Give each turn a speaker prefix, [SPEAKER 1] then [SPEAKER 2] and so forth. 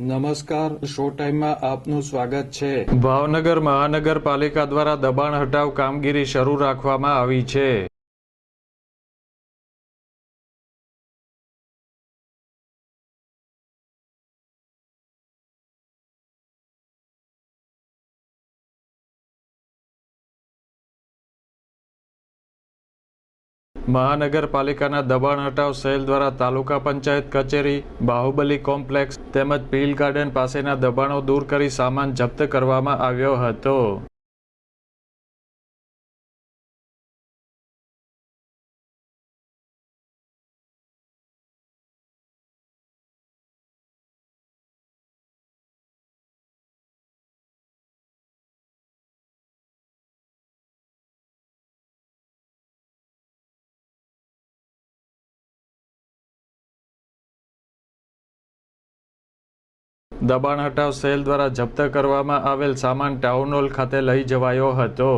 [SPEAKER 1] નમસ્કાર શો ટાઈમમાં આપનું સ્વાગત છે.
[SPEAKER 2] ભાવનગર મહાનગરપાલિકા દ્વારા દબાણ હટાવ કામગીરી શરૂ રાખવામાં આવી છે. મહાનગરપાલિકાના દબાણ હટાવ સેલ દ્વારા તાલુકા પંચાયત કચેરી, બાહુબલી કોમ્પ્લેક્સ તેમજ પીલ ગાર્ડન પાસેના દબાણો દૂર કરી સામાન જપ્ત કરવામાં આવ્યો હતો. દબાણ હટાવ સેલ દ્વારા જપ્ત કરવામાં આવેલ સામાન ટાઉન હોલ ખાતે લઈ જવાયો હતો.